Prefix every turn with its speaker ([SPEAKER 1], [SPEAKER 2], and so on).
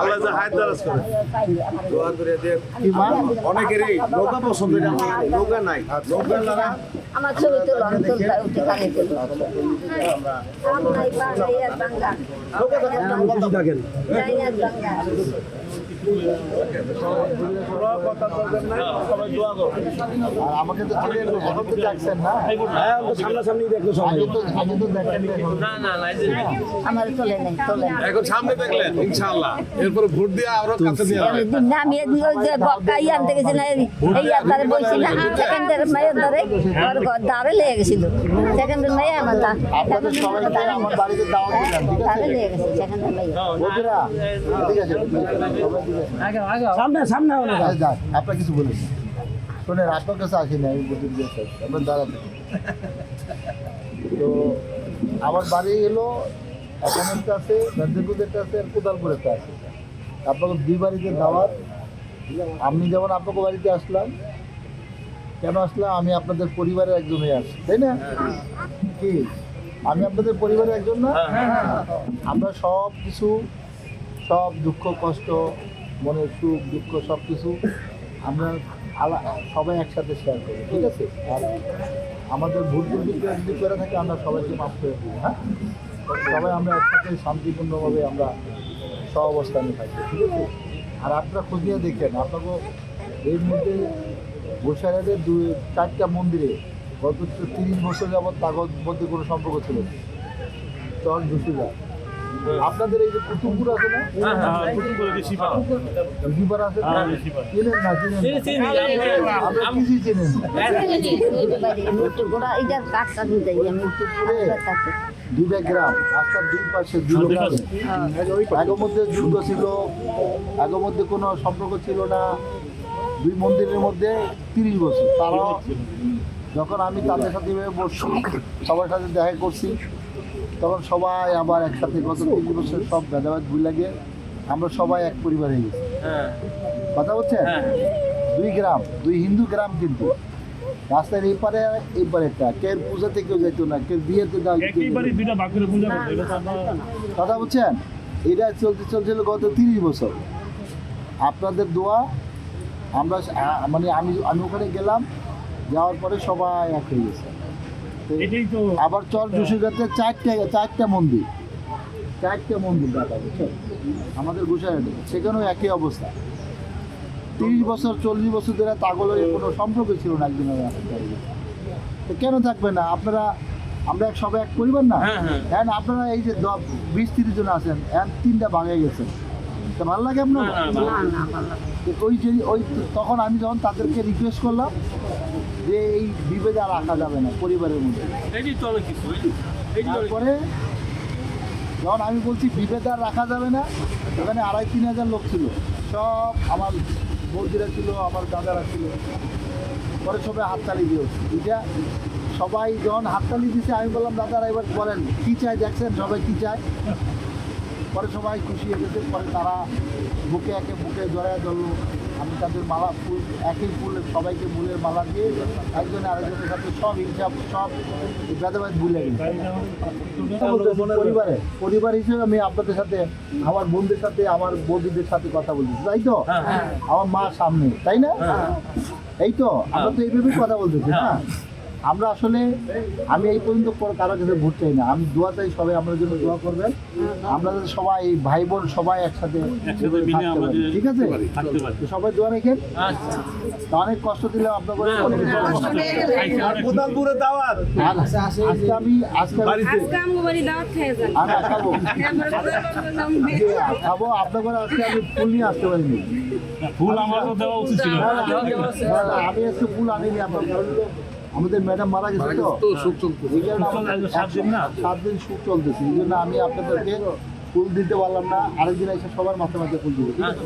[SPEAKER 1] আল্লাহ যে হায়াত দারাজ করে।
[SPEAKER 2] দোয়া করে দেন। অনেকেরই নৌকা পছন্দ নৌকা নাই। নৌকা লাগা
[SPEAKER 3] আমার ছবি তো
[SPEAKER 2] নৌকা
[SPEAKER 1] থাকেন?
[SPEAKER 3] আর
[SPEAKER 4] আমাকে তো চলে এলো এখন তো দেখছেন না।
[SPEAKER 1] হ্যাঁ সামনাসামনি দেখল সবাই।
[SPEAKER 4] আগে তো আগে তো দেখেন
[SPEAKER 3] আমার তোলে নেই তোলে
[SPEAKER 5] এখন সামনে দেখলেন ইনশাআল্লাহ। এরপরে ভোট দিয়ে আরও কাছে নিয়ে যাবেন।
[SPEAKER 3] না আমি এদিকে ওই যে বক্কা ইয়ান দেখেছি না এই ইয়ার দ্বারে বলছি না সেকেন্ডের মেয়ের দ্বারে ওর ঘর দ্বারে লেগে গেছিল। সেকেন্ডের মেয়ে আমার দা
[SPEAKER 4] আপনাদের সবাইকে আমার বাড়িতে দাওয়াত দিলাম ঠিক আছে?
[SPEAKER 3] লেগে গেছে সেকেন্ডের মেয়ে।
[SPEAKER 4] বন্ধুরা ঠিক আছে? সবাই ঠিক আছে
[SPEAKER 1] সামনে সামনে হলো
[SPEAKER 4] আপনার কিছু বলুন শোনেন আপনার কাছে আসি না আমি বুঝতে দিয়েছি আপনার দাঁড়াতে তো আমার বাড়ি এলো একানন্দ আছে গান্ধীপুরের আছে আর কোদালপুরের আছে। আপনাকে দুই বাড়িতে দাওয়াত। আমি যেমন আপনাকে বাড়িতে আসলাম কেন আসলাম? আমি আপনাদের পরিবারের একজন হয়ে আসছি তাই না? কি? আমি আপনাদের পরিবারের একজন না? আমরা সব কিছু সব দুঃখ কষ্ট মনের সুখ, দুঃখ সব কিছু আমরা সবাই একসাথে শেয়ার করি, ঠিক আছে? আর আমাদের ভুল যদি করে থাকে, আমরা সবাইকে মাফ করে দিই হ্যাঁ? সবাই আমরা একসাথে শান্তিপূর্ণভাবে আমরা সহ অবস্থানে থাকি, ঠিক আছে? আর আপনারা খুঁজিয়ে দেখেন, আপনাকে এর মধ্যে গোসাইয়াদের দুই, চারটা মন্দিরে গত তিরিশ বছর যাবৎ মধ্যে কোনো সম্পর্ক ছিল চল ঢুসিলা আপনাদের এই যে কুতুবপুর আছে না? আছে? চেনেন চেনেন কিছুই চেনেন
[SPEAKER 3] আমি
[SPEAKER 4] দুইটা গ্রাম রাস্তার দুই পাশে গ্রাম আগের মধ্যে যুদ্ধ ছিল আগের মধ্যে কোনো সম্পর্ক ছিল না। দুই মন্দিরের মধ্যে তিরিশ বছর। তারাও যখন আমি তাদের সাথে বসছি সবার সাথে দেখা করছি তখন সবাই আবার একসাথে গত তিরিশ বছর সব ভেদাভেদ ভুল লাগে আমরা সবাই এক পরিবার হয়ে গেছি। কথা হচ্ছে দুই গ্রাম দুই হিন্দু গ্রাম কিন্তু। রাস্তার এই পারে এই পারে একটা কেউ পূজাতে কেউ যেত না কেউ বিয়েতে কথা বলছেন? এটা চলতে চলছিল গত তিরিশ বছর। আপনাদের দোয়া আমরা মানে আমি আমি ওখানে গেলাম যাওয়ার পরে সবাই এক হয়ে গেছে। আবার চর জুসিগাতে চারটে চারটা মন্দির। চারটে মন্দির দেখা আমাদের গুসাইয়াতে সেখানেও একই অবস্থা। তিরিশ বছর চল্লিশ বছর ধরে তাগলের কোনো সম্পর্ক ছিল না একদিন। তো কেন থাকবে না? আপনারা আমরা এক সবাই এক পরিবার না? হ্যাঁ আপনারা এই যে বিশ তিরিশ জন আছেন তিনটা ভাঙে গেছেন তো ভালো লাগে আপনার
[SPEAKER 3] না না ভালো
[SPEAKER 4] তো ওই যে ওই তখন আমি যখন তাদেরকে রিকোয়েস্ট করলাম যে এই বিভেদ আর রাখা যাবে না পরিবারের মধ্যে। তারপরে যখন আমি বলছি বিভেদ আর রাখা যাবে না ওখানে আড়াই তিন হাজার লোক ছিল। সব আমার বৌদিরা ছিল আমার দাদারা ছিল। পরে সবাই হাততালি দিও এটা সবাই যখন হাততালি দিছে আমি বললাম দাদারা এবার বলেন কী চায় দেখছেন? সবাই কী চায়? পরে সবাই খুশি হয়ে গেছে পরে তারা বুকে একে বুকে জড়ায় ধরলো। আমি তাদের মালা ফুল একই ফুল সবাইকে ফুলের মালা দিয়ে একজনে আরেকজনের সাথে সব হিসাব সব ভেদাভেদ ভুলে পরিবারে পরিবার হিসেবে আমি আপনাদের সাথে আমার বন্ধুদের সাথে আমার বন্ধুদের সাথে কথা বলছি তাই তো? আমার মা সামনে তাই না? এই তো আমরা তো এইভাবেই কথা বলতেছি না আমরা আসলে আমি এই পর্যন্ত পর- কারোর কাছে ভোট চাই না। আমি দোয়া চাই সবাই আমাদের জন্য দোয়া করবেন। আমরা যাতে সবাই এই ভাই বোন সবাই একসাথে ঠিক আছে? তো সবাই দোয়া রেখেন। তা অনেক কষ্ট দিলে আপনার আজকে আমি আজকে খাব। আপনার ঘরে আজকে আমি ফুল নিয়ে আসতে পারিনি।
[SPEAKER 5] ফুল আমারও দেওয়া উচিত ছিল।
[SPEAKER 4] না, না, না, না, আমি আজকে ফুল আনিনি আপনার আমাদের ম্যাডাম মারা গেছে তো?
[SPEAKER 5] তো সুখ
[SPEAKER 4] চলতেছে।
[SPEAKER 5] সাত দিন না?
[SPEAKER 4] সাত দিন সুখ চলতেছে। এই জন্য আমি আপনাদেরকে ফুল দিতে পারলাম না। আরেকদিন এসে সবার মাথা মাথায় ফুল দিব ঠিক আছে?